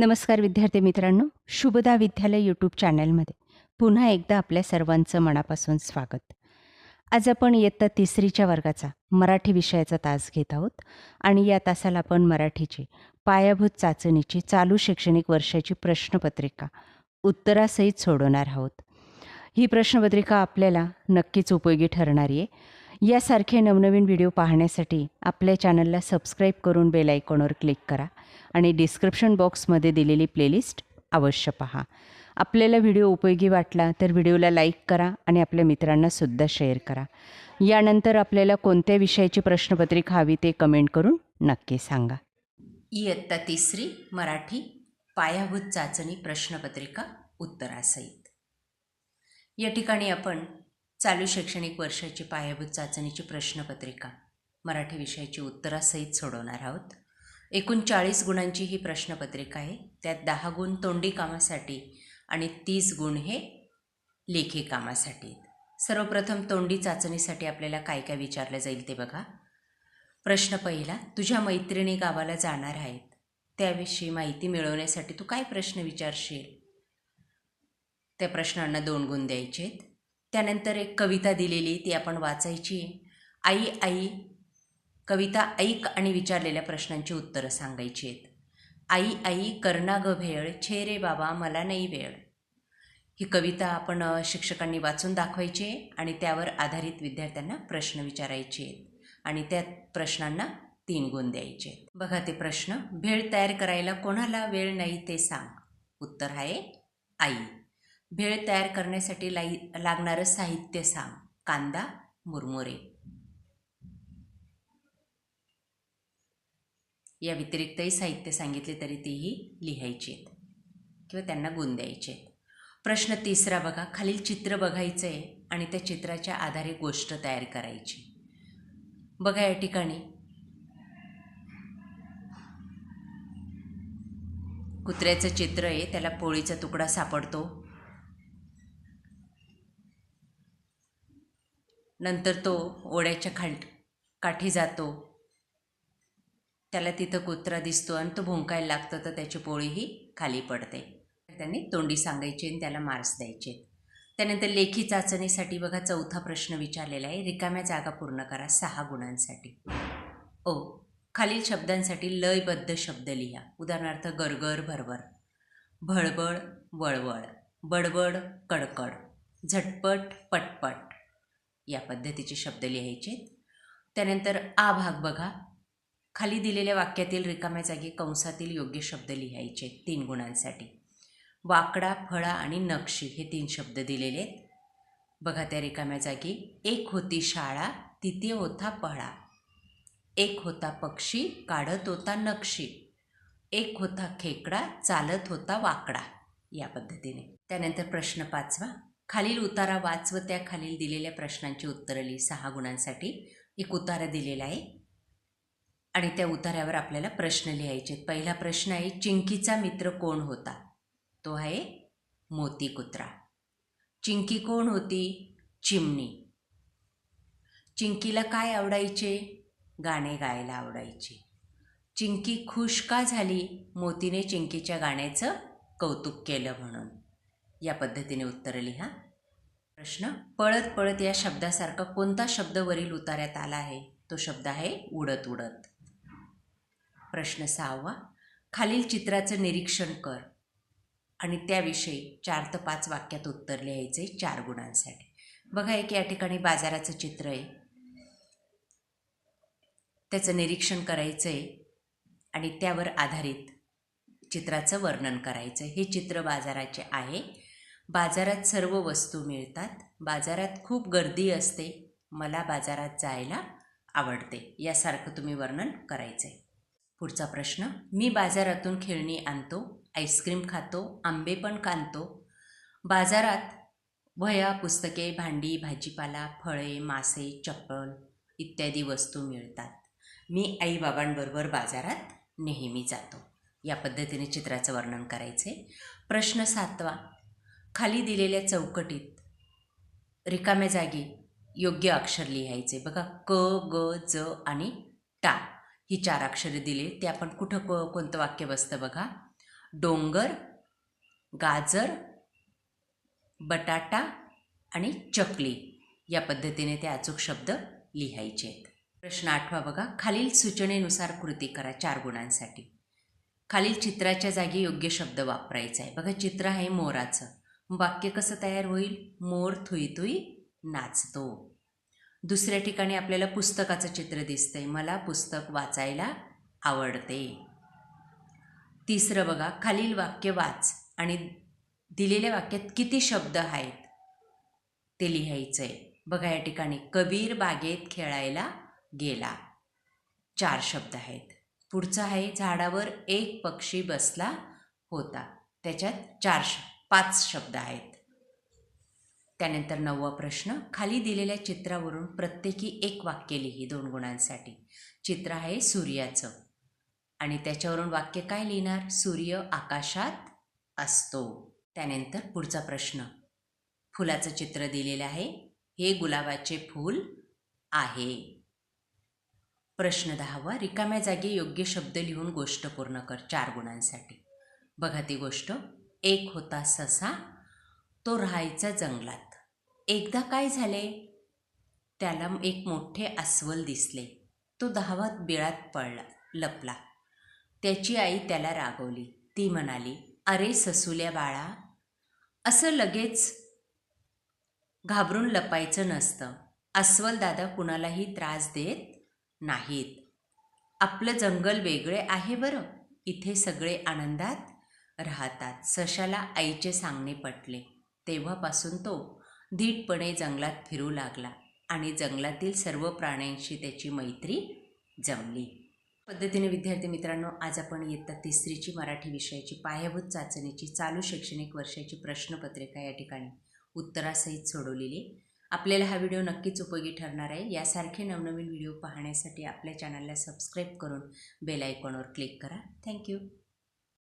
नमस्कार विद्यार्थी मित्रांनो शुभदा विद्यालय यूट्यूब चॅनलमध्ये. पुन्हा एकदा आपल्या सर्वांचं मनापासून स्वागत. आज आपण इयत्ता तिसरीच्या वर्गाचा मराठी विषयाचा तास घेत आहोत आणि या तासाला आपण मराठीची पायाभूत चाचणीची चालू शैक्षणिक वर्षाची प्रश्नपत्रिका उत्तरासहित सोडवणार आहोत. ही प्रश्नपत्रिका आपल्याला नक्कीच उपयोगी ठरणारी आहे. यासारखे नवनवीन व्हिडिओ पाहण्यासाठी आपल्या चॅनलला सबस्क्राईब करून बेल आयकॉनवर क्लिक करा आणि डिस्क्रिप्शन बॉक्समध्ये दिलेली प्लेलिस्ट अवश्य पहा. आपल्याला व्हिडिओ उपयोगी वाटला तर व्हिडिओला लाईक करा आणि आपल्या मित्रांनासुद्धा शेअर करा. यानंतर आपल्याला कोणत्या विषयाची प्रश्नपत्रिका हवी ते कमेंट करून नक्की सांगा. इयत्ता तिसरी मराठी पायाभूत चाचणी प्रश्नपत्रिका उत्तरासहित. या ठिकाणी आपण चालू शैक्षणिक वर्षाची पायाभूत चाचणीची प्रश्नपत्रिका. मराठी विषयाची उत्तरासहित सोडवणार आहोत. एकूण चाळीस गुणांची ही प्रश्नपत्रिका आहे. त्यात दहा गुण तोंडी कामासाठी आणि तीस गुण हे लेखी कामासाठी सर्वप्रथम तोंडी चाचणीसाठी आपल्याला काय काय विचारलं जाईल ते बघा. प्रश्न पहिला तुझ्या मैत्रिणी गावाला जाणार आहेत. त्याविषयी माहिती मिळवण्यासाठी तू काय प्रश्न विचारशील? त्या प्रश्नांना दोन गुण द्यायचे आहेत. त्यानंतर एक कविता दिलेली ती आपण वाचायची. आई आई कविता ऐक आणि विचारलेल्या प्रश्नांची उत्तरं सांगायची आहेत. आई आई कर्णा ग भेळ छे रे बाबा मला नाही वेळ. ही कविता आपण शिक्षकांनी वाचून दाखवायची आहे आणि त्यावर आधारित विद्यार्थ्यांना प्रश्न विचारायचे आहेत. आणि त्या प्रश्नांना तीन गुण द्यायचे आहेत. बघा ते प्रश्न. भेळ तयार करायला कोणाला वेळ नाही ते सांग. उत्तर आहे आई. भेळ तयार करण्यासाठी लाई लागणारं साहित्य सांग. कांदा मुरमुरे. या व्यतिरिक्तही साहित्य सांगितले तरी तेही लिहायची आहेत. किंवा त्यांना गुण द्यायचे आहेत. प्रश्न तिसरा बघा. खालील चित्र बघायचं आहे आणि त्या चित्राच्या आधारे गोष्ट तयार करायची. बघा या ठिकाणी. कुत्र्याचं चित्र आहे. त्याला पोळीचा तुकडा सापडतो. नंतर तो ओढ्याच्या खाल काठी जातो. त्याला तिथं कुत्रा दिसतो आणि तो भुंकायला लागतो तर त्याची पोळीही खाली पडते. त्यांनी तोंडी सांगायची आणि त्याला मार्क्स द्यायचे. त्यानंतर लेखी चाचणीसाठी बघा चौथा प्रश्न विचारलेला आहे. रिकाम्या जागा पूर्ण करा सहा गुणांसाठी. ओ खालील शब्दांसाठी लयबद्ध शब्द लिहा. उदाहरणार्थ गरगर भरभर. भळबळ वळवळ. बडबड कडकड. झटपट पटपट. या पद्धतीचे शब्द लिहायचे. त्यानंतर आ भाग बघा. खाली दिलेल्या वाक्यातील रिकाम्या जागी कंसातील योग्य शब्द लिहायचे तीन गुणांसाठी. वाकडा फळा आणि नक्षी हे तीन शब्द दिलेले. आहेत बघा त्या रिकाम्या जागी. एक होती शाळा तिथे होता पळा. एक होता पक्षी काढत होता नक्षी. एक होता खेकडा चालत होता वाकडा. या पद्धतीने. त्यानंतर प्रश्न पाचवा. खालील उतारा वाच व त्या खालील दिलेल्या प्रश्नांची उत्तरं लिही. सहा गुणांसाठी एक उतारा दिलेला आहे. आणि त्या उतार्यावर आपल्याला प्रश्न लिहायचे पहिला प्रश्न आहे चिंकीचा मित्र कोण होता? तो आहे मोती कुत्रा चिंकी कोण होती? चिमणी. चिंकीला काय आवडायचे? गाणे गायला आवडायचे. चिंकी खुश का झाली? मोतीने चिंकीच्या गाण्याचं कौतुक केलं म्हणून. या पद्धतीने उत्तरं लिहा. प्रश्न पळत पळत या शब्दासारखा कोणता शब्द वरील उतार्यात आला आहे? तो शब्द आहे उडत उडत. प्रश्न सहावा खालील चित्राचं निरीक्षण कर. आणि त्याविषयी चार ते पाच वाक्यात उत्तर लिहायचे चार गुणांसाठी. बघा एक या ठिकाणी बाजाराचं चित्र आहे. त्याचं निरीक्षण करायचं आहे आणि त्यावर आधारित चित्राचं वर्णन करायचं हे चित्र बाजाराचे आहे. बाजारात सर्व वस्तू मिळतात. बाजारात खूप गर्दी असते. मला बाजारात जायला आवडते. यासारखं तुम्ही वर्णन करायचं आहे पुढचा प्रश्न मी बाजारातून खेळणी आणतो आईस्क्रीम खातो आंबे पण कांतो. बाजारात वह्या पुस्तके भांडी भाजीपाला फळे मासे चप्पल इत्यादी वस्तू मिळतात. मी आईबाबांबरोबर बाजारात नेहमी जातो. या पद्धतीने चित्राचं वर्णन करायचे प्रश्न सातवा खाली दिलेल्या चौकटीत रिकाम्या जागी योग्य अक्षर लिहायचे. बघा क ग ज आणि टा ही चार अक्षरे दिली. ते आपण कुठं को कोणतं वाक्य बसतं बघा? डोंगर गाजर बटाटा आणि चकली या पद्धतीने ते अचूक शब्द लिहायचे. आहेत प्रश्न आठवा बघा. खालील सूचनेनुसार कृती करा चार गुणांसाठी. खालील चित्राच्या जागी योग्य शब्द वापरायचा आहे. बघा चित्र आहे मोराचं. वाक्य कसं तयार होईल? मोर थुई थुई नाचतो. दुसऱ्या ठिकाणी आपल्याला पुस्तकाचं चित्र दिसतंय. मला पुस्तक वाचायला आवडते. तिसरं बघा खालील वाक्य वाच आणि दिलेल्या वाक्यात किती शब्द आहेत ते लिहायचं आहे बघा या ठिकाणी कबीर बागेत खेळायला गेला. चार शब्द आहेत. पुढचं आहे झाडावर एक पक्षी बसला होता. त्याच्यात चार शब्द पाच शब्द आहेत. त्यानंतर नववा प्रश्न खाली दिलेल्या चित्रावरून प्रत्येकी एक वाक्य लिही दोन गुणांसाठी. चित्र आहे सूर्याचं. आणि त्याच्यावरून वाक्य काय लिहिणार? सूर्य आकाशात असतो. त्यानंतर पुढचा प्रश्न फुलाचं चित्र दिलेलं आहे. हे गुलाबाचे फूल आहे. प्रश्न दहावा रिकाम्या जागी योग्य शब्द लिहून गोष्ट पूर्ण कर चार गुणांसाठी. बघा ती गोष्ट. एक होता ससा तो राहायचा जंगलात. एकदा काय झाले? त्याला एक मोठे अस्वल दिसले. तो धावत बिळात पडला लपला. त्याची आई त्याला रागवली. ती म्हणाली अरे ससुल्या बाळा असं लगेच घाबरून लपायचं नसतं. अस्वल दादा कुणालाही त्रास देत नाहीत. आपलं जंगल वेगळे आहे बरं. इथे सगळे आनंदात राहतात. सशाला आईचे सांगणे पटले. तेव्हापासून तो धीटपणे जंगलात फिरू लागला आणि जंगलातील सर्व प्राण्यांशी त्याची मैत्री जमली. पद्धतीने विद्यार्थी मित्रांनो आज आपण इयत्ता तिसरीची मराठी विषयाची पायाभूत चाचणीची चालू शैक्षणिक वर्षाची प्रश्नपत्रिका या ठिकाणी उत्तरासहित सोडवलेली. आपल्याला हा व्हिडिओ नक्कीच उपयोगी ठरणार आहे. यासारखे नवनवीन व्हिडिओ पाहण्यासाठी आपल्या चॅनलला सबस्क्राईब करून बेल आयकॉनवर क्लिक करा. थँक्यू.